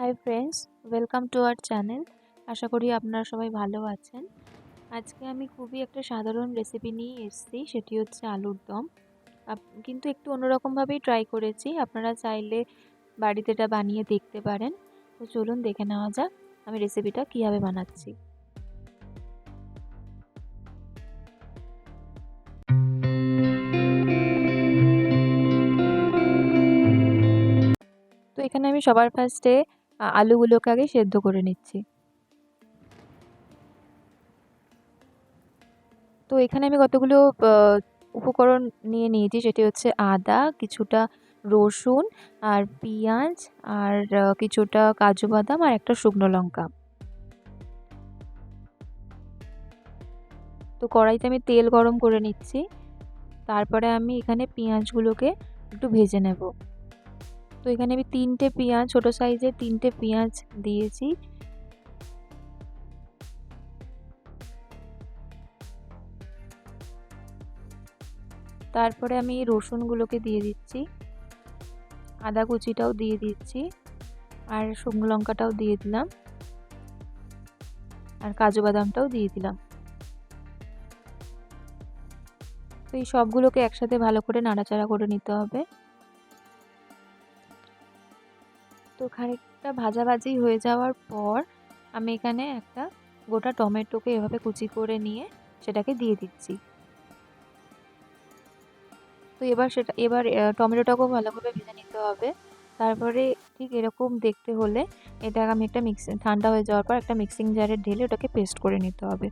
Hi friends welcome to our channel আশা করি আপনারা সবাই ভালো আছেন। আজকে আমি খুবই একটা সাধারণ রেসিপি নিয়ে এসেছি, সেটি হচ্ছে আলুর দম। কিন্তু একটু অন্যরকমভাবেই ট্রাই করেছি। আপনারা চাইলে বাড়িতে এটা বানিয়ে দেখতে পারেন। তো চলুন দেখে নেওয়া যাক আমি রেসিপিটা কীভাবে বানাচ্ছি। তো এখানে আমি সবার ফার্স্টে আলুগুলোকে আগে সেদ্ধ করে নিচ্ছি। তো এখানে আমি কতগুলো উপকরণ নিয়ে নিয়েছি, সেটি হচ্ছে আদা, কিছুটা রসুন, আর পেঁয়াজ, আর কিছুটা কাজু বাদাম, আর একটা শুকনো লঙ্কা। তো কড়াইতে আমি তেল গরম করে নিচ্ছি। তারপরে আমি এখানে পেঁয়াজগুলোকে একটু ভেজে নেব। তো এখানে আমি তিনটে পেঁয়াজ, ছোট সাইজের তিনটে পেঁয়াজ দিয়েছি। তারপরে আমি রসুনগুলোকে দিয়ে দিচ্ছি। আদা কুচিটাও দিয়ে দিচ্ছি আর শুকনো লঙ্কাটাও দিয়ে দিলাম। আর কাজু বাদামটাও দিয়ে দিলাম। তো এই সবগুলোকে একসাথে ভালো করে নাড়াচাড়া করে নিতে হবে। তো খানিকটা ভাজাভাজি হয়ে যাওয়ার পর আমি এখানে একটা গোটা টমেটোকে এভাবে কুচি করে নিয়ে সেটাকে দিয়ে দিচ্ছি। তো এবার সেটা, এবার টমেটোটাকেও ভালোভাবে ভেজে নিতে হবে। তারপরে ঠিক এরকম দেখতে হলে এটা আমি একটা মিক্সিং ঠান্ডা হয়ে যাওয়ার পর একটা মিক্সিং জারে ঢেলে ওটাকে পেস্ট করে নিতে হবে।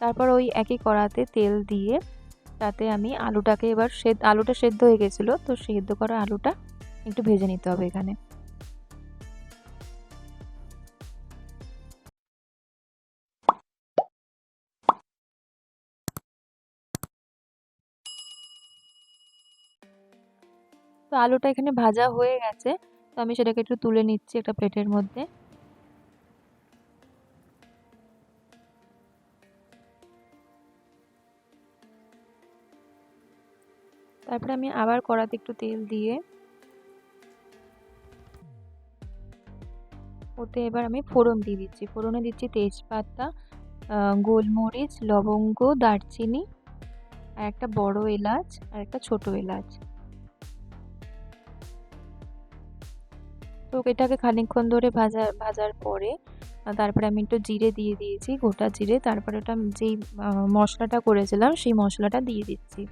তারপর ওই একই কড়াতে তেল দিয়ে তাতে আমি আলুটাকে এবার সে আলুটা সেদ্ধ হয়ে গেছিল, তো সেদ্ধ করা আলুটা একটু ভেজে নিতে হবে এখানে। তো আলুটা এখানে ভাজা হয়ে গেছে। তো আমি সেটাকে একটু তুলে নিচ্ছি একটা প্লেটের মধ্যে। তারপরে আমি আবার কড়াতে একটু তেল দিয়ে ওতে এবার আমি ফোড়ন দিয়ে দিচ্ছি। ফোড়নে দিচ্ছি তেজপাতা গোলমরিচ, লবঙ্গ, দারচিনি, আর একটা বড় এলাচ, আর একটা ছোট এলাচ। তো এটাকে খানিকক্ষণ ধরে ভাজা, ভাজার পরে তারপরে আমি একটু জিরে দিয়ে দিয়েছি, গোটা জিরে। তারপরে ওটা যেই মশলাটা করেছিলাম, সেই মশলাটা দিয়ে দিচ্ছি।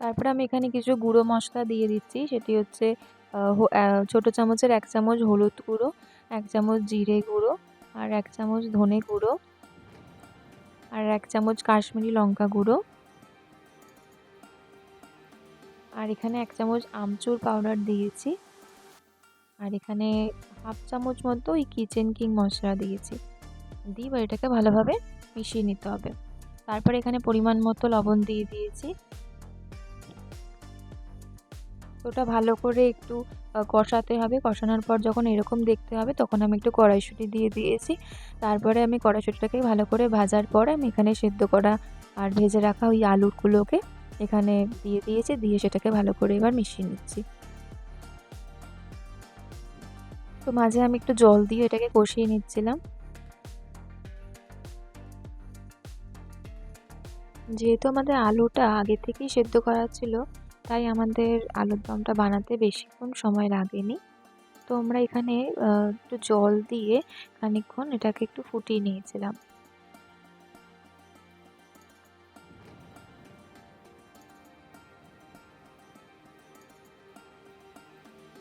তারপরে আমি এখানে কিছু গুঁড়ো মশলা দিয়ে দিচ্ছি। সেটি হচ্ছে ছোটো চামচের এক চামচ হলুদ গুঁড়ো। এক চামচ জিরে গুঁড়ো আর এক চামচ ধনে গুঁড়ো আর এক চামচ কাশ্মীরি লঙ্কা গুঁড়ো। আর এখানে এক চামচ আমচুর পাউডার দিয়েছি। আর এখানে হাফ চামচ মতো ওই কিচেন কিং মশলা দিয়েছি। দিয়ে এবার এটাকে ভালোভাবে মিশিয়ে নিতে হবে। তারপর এখানে পরিমাণ মতো লবণ দিয়ে দিয়েছি। ওটা ভালো করে একটু কষাতে হবে। কষানোর পর যখন এরকম দেখতে হবে, তখন আমি একটু কড়াইশুঁটি দিয়ে দিয়েছি। তারপরে আমি কড়াইশুঁটিটাকে ভালো করে ভাজার পর আমি এখানে সেদ্ধ করা আর ভেজে রাখা ওই আলুরগুলোকে এখানে দিয়ে দিয়েছি, দিয়ে সেটাকে ভালো করে এবার মিশিয়ে নিচ্ছি। তো মাঝে আমি একটু জল দিয়ে এটাকে কষিয়ে নিচ্ছিলাম। যেহেতু আমাদের আলুটা আগে থেকেই সেদ্ধ করা ছিল তাই আমাদের আলুর দমটা বানাতে বেশিক্ষণ সময় লাগেনি। তো আমরা এখানে একটু জল দিয়ে খানিকক্ষণ এটাকে একটু ফুটিয়ে নিয়েছিলাম।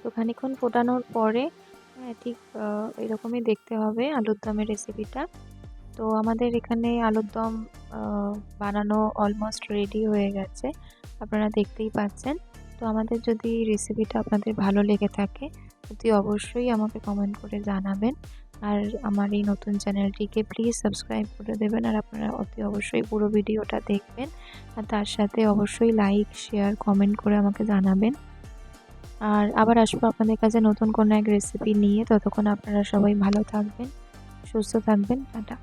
তো খানিকক্ষণ ফোটানোর পরে হ্যাঁ ঠিক এরকমই দেখতে হবে আলুর দমের রেসিপিটা তো আমাদের এখানে আলুর দম বানানো অলমোস্ট রেডি হয়ে গেছে। আপনারা দেখতেই পাচ্ছেন। তো আমাদের যদি রেসিপিটা আপনাদের ভালো লেগে থাকে, অতি অবশ্যই আমাকে কমেন্ট করে জানাবেন। আর আমার এই নতুন চ্যানেলটিকে প্লিজ সাবস্ক্রাইব করে দেবেন আর আপনারা অতি অবশ্যই পুরো ভিডিওটা দেখবেন। আর তার সাথে অবশ্যই লাইক শেয়ার কমেন্ট করে আমাকে জানাবেন। আর আবার আসব আপনাদের কাছে নতুন কোনো এক রেসিপি নিয়ে। ততক্ষণ আপনারা সবাই ভালো থাকবেন, সুস্থ থাকবেন। টাটা।